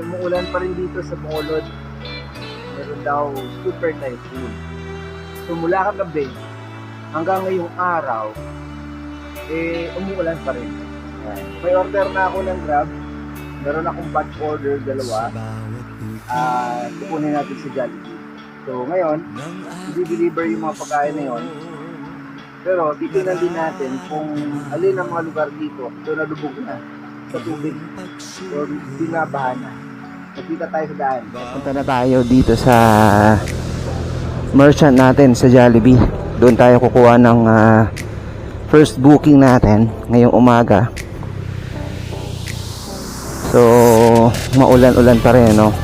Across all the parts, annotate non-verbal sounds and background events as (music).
umuulan pa rin dito sa Bacolod. Meron daw super typhoon. So mula kagabi hanggang ngayong araw, eh umuulan pa rin. Ayan. May order na ako ng Grab. Meron akong batch order dalawa. Ah, kukunin natin sa Jollibee. So ngayon, i-deliver yung mga pagkain na yon. Pero titignan din natin kung alin ang mga lugar dito so nalubog na sa tubig o binabahan na. Nakita tayo sa daan. Punta na tayo dito sa merchant natin sa Jollibee. Doon tayo kukuha ng ah, first booking natin ngayong umaga. So, maulan-ulan pa rin, no?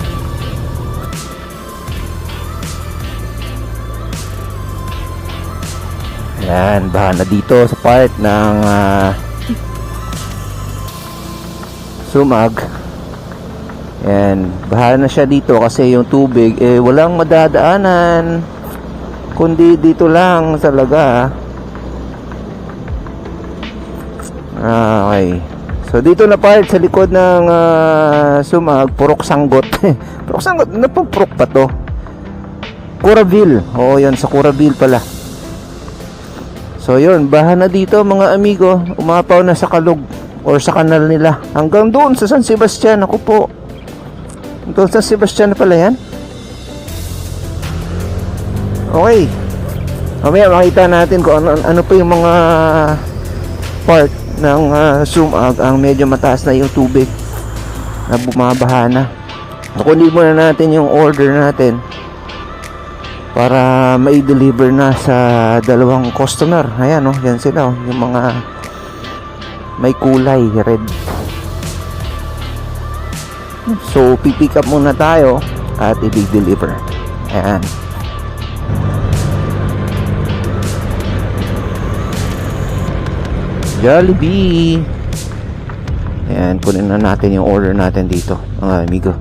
Ayan, baha na dito sa part ng ah, Sumag. Ayan, bahala na siya dito kasi yung tubig eh walang madadaanan kundi dito lang talaga. Ah, okay. So dito na part sa likod ng ah, sumag, purok sanggot. (laughs) purok sanggot, ano pong purok pa to? Curaville. Oo, yan sa Curaville pala. So yun, baha na dito mga amigo, umapaw na sa kalug or sa kanal nila. Hanggang doon sa San Sebastian, ako po. Doon sa Sebastian pala yan. Okay. Mamaya makita natin kung ano, ano pa yung mga part ng ah, sumag ang medyo mataas na yung tubig na bumabaha na. Kunin muna natin yung order natin para mai-deliver na sa dalawang customer. Ayan, oh, yan sila, oh, yung mga may kulay red. So, pipick up muna tayo at i-deliver. Ayan. Jollibee! Ayan, kunin na natin yung order natin dito, mga amigo.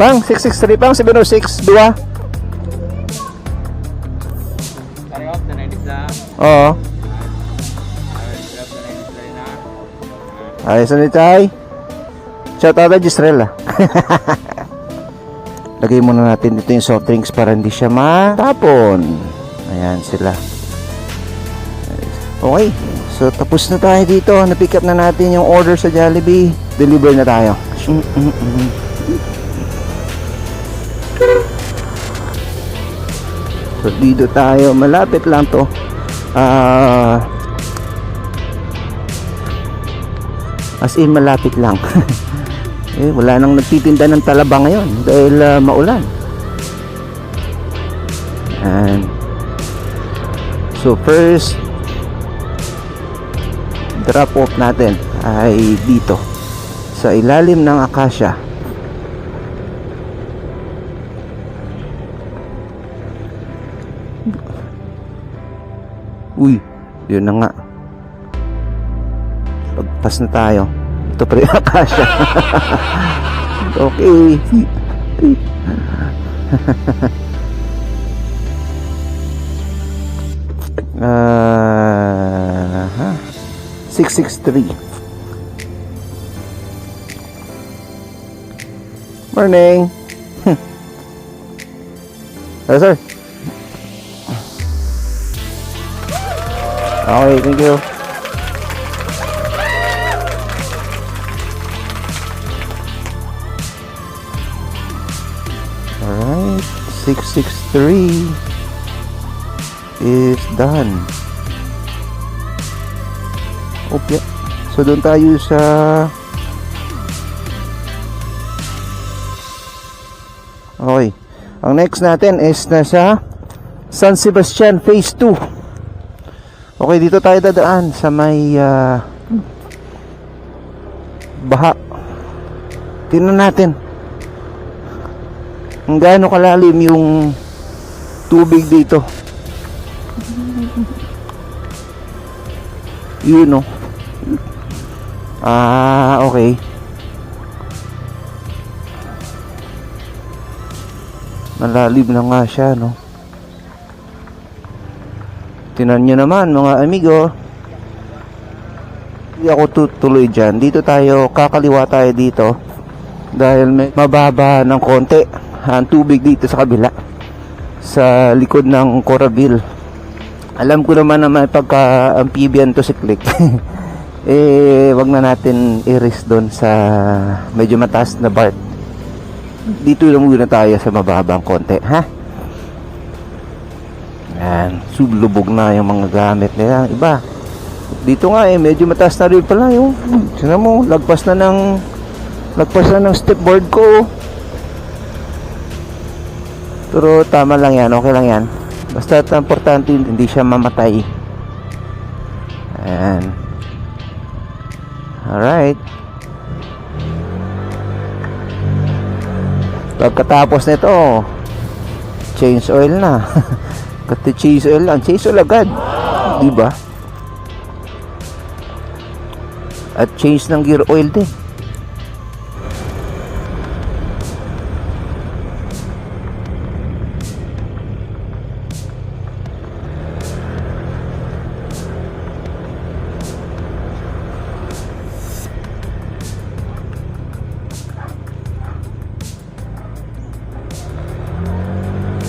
Pang, 663, pang, 706, 2. Oo. Grab the 90 lang na. Ayos na ni Chay. Shout out kay Gisrel ah. (laughs) Lagay muna natin dito yung soft drinks para hindi siya matapon. Ayan sila. Okay. So tapos na tayo dito. Na-pick up na natin yung order sa Jollibee. Deliver na tayo. (laughs) So dito tayo. Malapit lang to. Ah... As in malapit lang. (laughs) eh, wala nang nagtitinda ng talaba ngayon dahil ah, maulan. And so first drop off natin ay dito sa ilalim ng akasya. Uy, yun na nga. Pagpas na tayo. Ito pa rin akasya. (laughs) okay. (laughs) Ah, ha? 663. Morning. Hello, (laughs) sir. Okay, thank you. Alright, 663 is done. Okay. So doon tayo sa Okay. Ang next natin is nasa San Sebastian Phase 2. Okay, dito tayo dadaan sa may ah, baha. Tingnan natin kung gaano kalalim yung tubig dito. Yun no. Ah, okay. Malalim na nga siya, no? Tinan nyo naman mga amigo. Hindi ako tutuloy dyan. Dito tayo, kakaliwa tayo dito. Dahil may mababa ng konti ang tubig dito sa kabila. Sa likod ng Coraville. Alam ko naman na may pagka-amphibian to si Click. (laughs) eh, wag na natin i-risk doon sa medyo mataas na part. Dito lang muna tayo sa mababang konti, ha? Yan, sublubog na yung mga gamit nila. Iba. Dito nga eh, medyo mataas na rin pala yung. Sino mo, lagpas na ng lagpas na ng stepboard ko. Pero tama lang yan, okay lang yan. Basta importante hindi siya mamatay. Ayan. Alright. Pagkatapos nito, change oil na. (laughs) Kati change oil lang, oil agad. Di ba? At change ng gear oil din.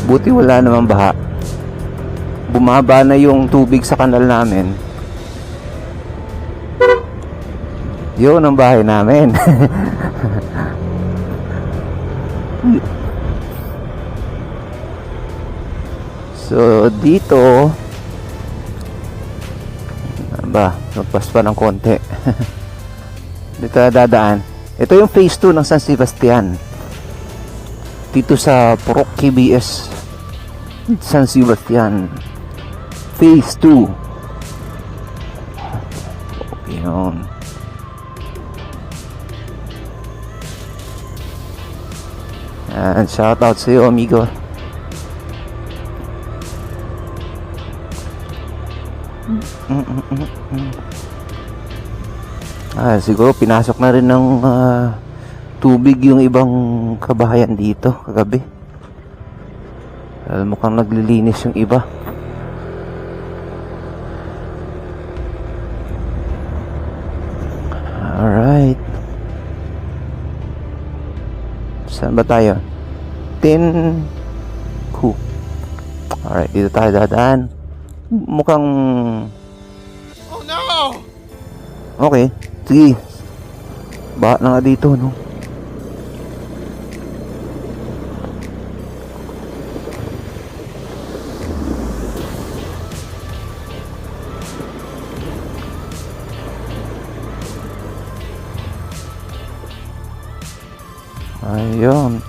Buti wala namang baha. Bumaba na yung tubig sa kanal namin. Yun ang bahay namin. (laughs) so, dito ba, nagpas pa ng konti. (laughs) dito dadaan. Ito yung phase 2 ng San Sebastian. Dito sa Purok KBS San Sebastian Phase 2 Yun And shout out sa iyo amigo Ah, siguro pinasok na rin ng ah, tubig yung ibang kabahayan dito kagabi. Dahil mukhang naglilinis yung iba. Saan ba tayo? Tin Ku. Alright, dito tayo dadaan. Mukhang... Oh no! Okay, sige. Baha na nga dito, no? Ayun.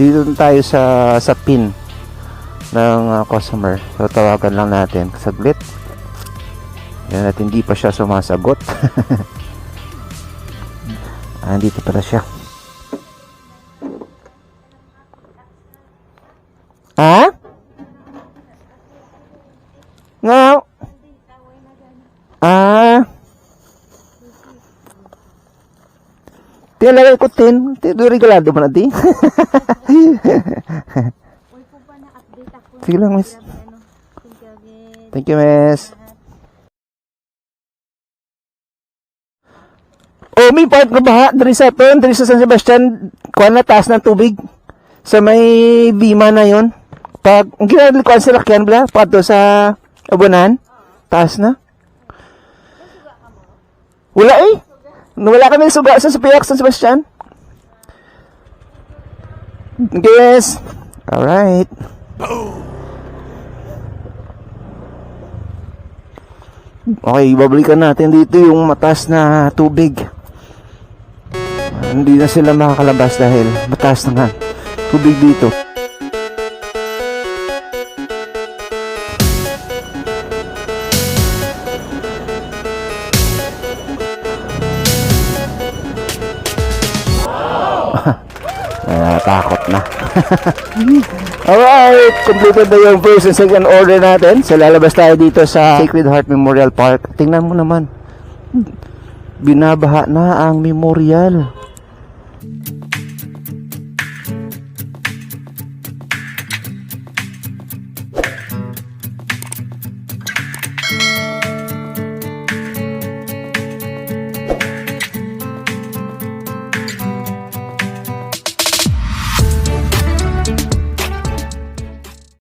Dito tayo sa sa pin ng uh, customer. So tawagan lang natin saglit. Yan at hindi pa siya sumasagot. (laughs) ah, dito pala siya. Tinalagay ko tin. Regulado mo na di. Sige lang, miss. Thank you miss. Oh, may part nga baha dari sa pen, dari sa San Sebastian, kuha na taas ng tubig. Sa may bima na yon. Pag, ang ginalikuan sa lakyan, bla, pato sa abunan, taas na. Wala eh. Wala kami suga sa Supiak, San Sebastian. Yes. Alright. Okay, babalikan natin dito yung mataas na tubig. Hindi na sila makakalabas dahil mataas na nga tubig dito. (laughs) Natatakot na. (laughs) Alright, completed na yung first and second order natin. So lalabas tayo dito sa Sacred Heart Memorial Park. Tingnan mo naman. Binabaha na ang memorial.